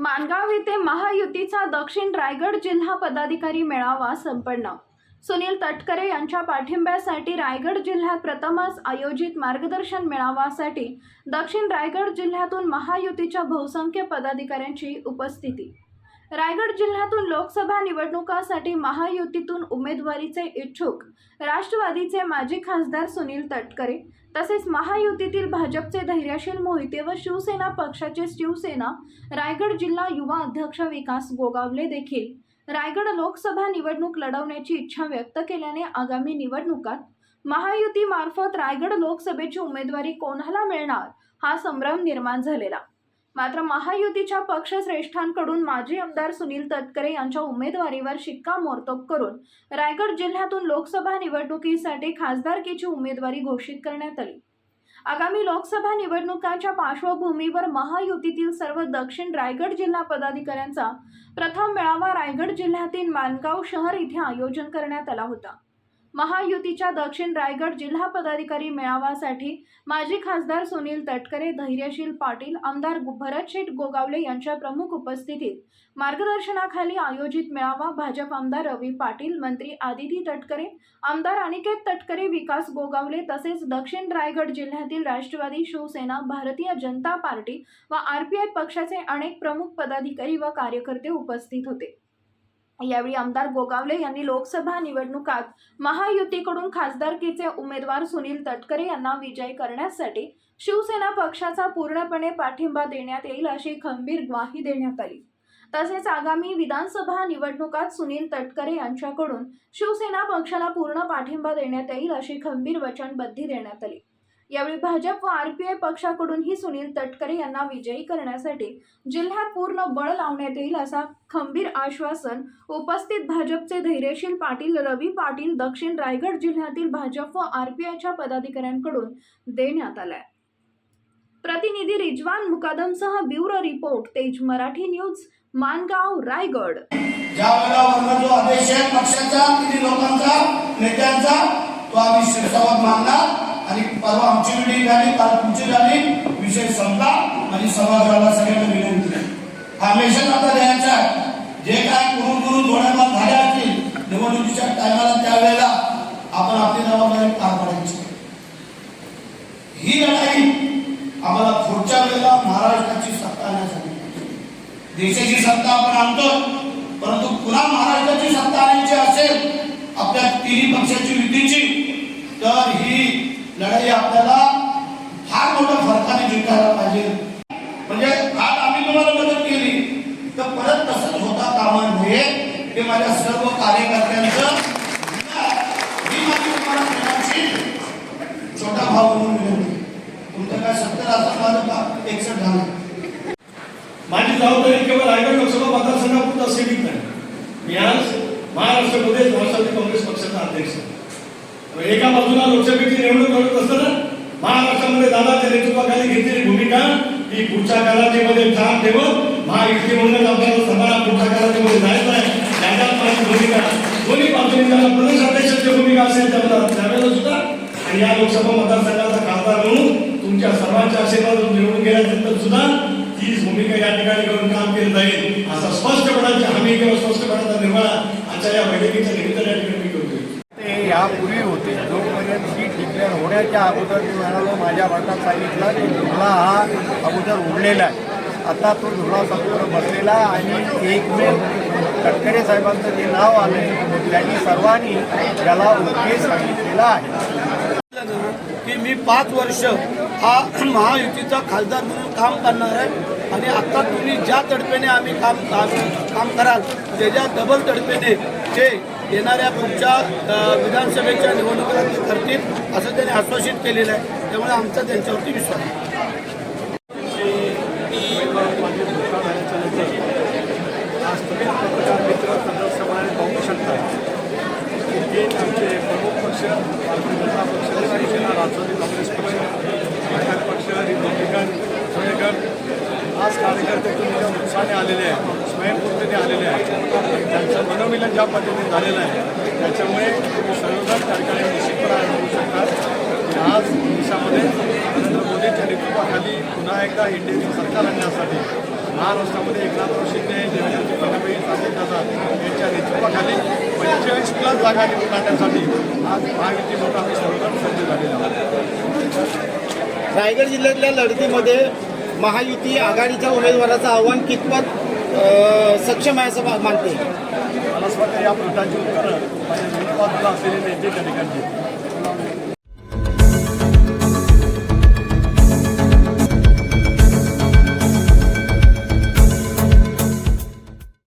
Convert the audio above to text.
माणगाव येथे महायुतीचा दक्षिण रायगड जिल्हा पदाधिकारी मेळावा संपन्न. सुनील तटकरे यांच्या पाठिंब्यासाठी रायगड जिल्ह्यात प्रथमच आयोजित मार्गदर्शन मेळाव्यासाठी दक्षिण रायगड जिल्ह्यातून महायुतीच्या बहुसंख्य पदाधिकाऱ्यांची उपस्थिती. रायगड जिल्ह्यातून लोकसभा निवडणुकासाठी महायुतीतून उमेदवारीचे इच्छुक राष्ट्रवादीचे माजी खासदार सुनील तटकरे तसेच महायुतीतील भाजपचे धैर्यशील मोहिते व शिवसेना पक्षाचे शिवसेना रायगड जिल्हा युवा अध्यक्ष विकास गोगावले देखील रायगड लोकसभा निवडणूक लढवण्याची इच्छा व्यक्त केल्याने आगामी निवडणुकात महायुतीमार्फत रायगड लोकसभेची उमेदवारी कोणाला मिळणार हा संभ्रम निर्माण झालेला. मात्र महायुतीच्या पक्षश्रेष्ठांकडून माजी आमदार सुनील तटकरे यांच्या उमेदवारीवर शिक्कामोर्तब करून रायगड जिल्ह्यातून लोकसभा निवडणुकीसाठी खासदारकीची उमेदवारी घोषित करण्यात आली. आगामी लोकसभा निवडणुकांच्या पार्श्वभूमीवर महायुतीतील सर्व दक्षिण रायगड जिल्हा पदाधिकाऱ्यांचा प्रथम मेळावा रायगड जिल्ह्यातील मानगाव शहर इथे आयोजन करण्यात आला होता. महायुतीच्या दक्षिण रायगड जिल्हा पदाधिकारी मेळाव्यासाठी माजी खासदार सुनील तटकरे धैर्यशील पाटील आमदार भरत शेठ गोगावले यांच्या प्रमुख उपस्थितीत मार्गदर्शनाखाली आयोजित मेळावा भाजप आमदार रवी पाटील मंत्री आदिती तटकरे आमदार अनिकेत तटकरे विकास गोगावले तसेच दक्षिण रायगड जिल्ह्यातील राष्ट्रवादी शिवसेना भारतीय जनता पार्टी व आरपीआय पक्षाचे अनेक प्रमुख पदाधिकारी व कार्यकर्ते उपस्थित होते. यावेळी आमदार गोगावले यांनी लोकसभा निवडणुकात महायुतीकडून खासदारकीचे उमेदवार सुनील तटकरे यांना विजय करण्यासाठी शिवसेना पक्षाचा पूर्णपणे पाठिंबा देण्यात येईल अशी खंबीर ग्वाही देण्यात आली. तसेच आगामी विधानसभा निवडणुकात सुनील तटकरे यांच्याकडून शिवसेना पक्षाला पूर्ण पाठिंबा देण्यात येईल अशी खंबीर वचनबद्धी देण्यात आली. यावेळी भाजप व आरपीआय पक्षाकडूनही सुनील तटकरे यांना विजयी करण्यासाठी जिल्ह्यात पूर्ण बळ लावण्यात येईल असा खंबीर आश्वासन उपस्थित भाजपचे धैर्यशील पाटील रवी पाटील दक्षिण रायगड जिल्ह्यातील भाजप व आरपीआयच्या पदाधिकाऱ्यांकडून देण्यात आलाय. प्रतिनिधी रिजवान मुकादमसह ब्युरो रिपोर्ट तेज मराठी न्यूज मानगाव रायगड. ज्या वेळेला जो आदेश आहे पक्षाचा किती लोकांचा नेत्यांचा तो आम्ही शिरसावत मानणार. आणि परवा आमची मिटिंग झाली काल तुमची झाली. विषय संपला आणि सभागृहाला सगळ्यांना विनंती. आहे. हा मेसेज आता द्यायचा आहे. जे काय करून करून थोड्याफार झाल्या असतील निवडणुकीच्या टायमाला त्यावेळेला आपण आपली जबाबदारी पार पाडायची. ही लढाई आम्हाला पुढच्या वेळेला महाराष्ट्राची सत्ता आणण्यासाठी देशाची सत्ता आपण आणतो परंतु पुन्हा महाराष्ट्राची सत्ता आणायची असेल आपल्या तिन्ही पक्षाची युतीची तर ही लढाई आपल्याला फार मोठ्या फरकाने जिंकायला पाहिजे. म्हणजे आज आम्ही तुम्हाला मदत केली तर परत तसंच होता कामा नये हे माझ्या सर्व कार्यकर्त्यांचं ही माझी तुम्हाला छोटा भाव म्हणून विनंती. तुमचं काय सत्तर असं माझं का? एकसठ झालं. माझी जबाबदारी केवळ रायगड लोकसभा मतदारसंघापुरता सीमित नाही. मी आज महाराष्ट्र प्रदेश राष्ट्रवादी काँग्रेस पक्षाचा अध्यक्ष एका बाजूला लोकसभेची निवडणूक महाराष्ट्रामध्ये दादाच्या नेतृत्वाखाली घेतलेली भूमिका ही पुढच्या कालावधीमध्ये ठाम ठेवत महायुती म्हणून आपल्याला सभा पुढच्या कालावधीमध्ये जायचं आहे. त्याच्यात भूमिका. दोन्ही बाजूने त्याला प्रदेश अध्यक्षाची भूमिका असेल त्याला त्यावेळेला सुद्धा आणि या लोकसभा मतदारसंघाचा खासदार म्हणून तुमच्या सर्वांच्या आशीर्वादातून निवडून गेल्यानंतर सुद्धा तीच भूमिका या ठिकाणी करून काम केलं जाईल. असा स्पष्टपणाची हमी किंवा स्पष्टपणाचा निर्माण आजच्या या बैठकीच्या निमित्ताने या ठिकाणी मी करतोय ते यापूर्वी होते जोपर्यंत सीट डिक्लेअर अगोदर मी म्हणालो माझ्या भारतात सांगितलं की धुळा हा अगोदर उडलेला आहे. आता तो धुळा समोर बसलेला आहे आणि मे तटकरे साहेबांचं जे नाव आलं त्यांनी सर्वांनी त्याला ओके सांगितलेला आहे. की मी पाच वर्ष हा महायुतीचा खासदार म्हणून काम करणार आहे आणि आता तुम्ही ज्या तडफेने आम्ही काम काम काम कराल त्याच्या डबल तडफेने ते येणाऱ्या पुढच्या विधानसभेच्या निवडणुका करतील असं त्यांनी आश्वासित केलेलं आहे. त्यामुळे आमचा त्यांच्यावरती विश्वास आहे. आज तुम्ही पत्रकार पाहू शकता की आमचे प्रमुख पक्ष भारतीय जनता पक्ष शिवसेना राष्ट्रवादी काँग्रेस पक्ष घटक पक्ष रिपब्लिकन सोयगड आज कार्यकर्ते तुम्ही उत्साहाने आलेले आहेत स्वयंपूर्तीने आलेले आहेत त्यांचं मनोमिलन ज्या पद्धतीने झालेलं आहे त्याच्यामुळे तुम्ही सर्वजण त्या ठिकाणी निश्चितपणे होऊ शकतात की आज एकदा इंडियाचं सरकार आणण्यासाठी महाराष्ट्रामध्ये एकनाथ शिंदे देवेंद्र फडणवीस अजितदादा यांच्या नेतृत्वाखाली पंचेचाळीस प्लस जागा निवडून आणण्यासाठी आज महायुतीमधून आम्ही सर्वजण सज्ज झालेलो रायगड जिल्ह्यातल्या लढतीमध्ये महायुती आघाडीच्या उमेदवाराचं आव्हान कितपत सक्षम आहे असं मानते मला असं वाटतं या प्रश्नाची उत्तरं माझ्या विरोधात असलेले नेते त्या ठिकाणी.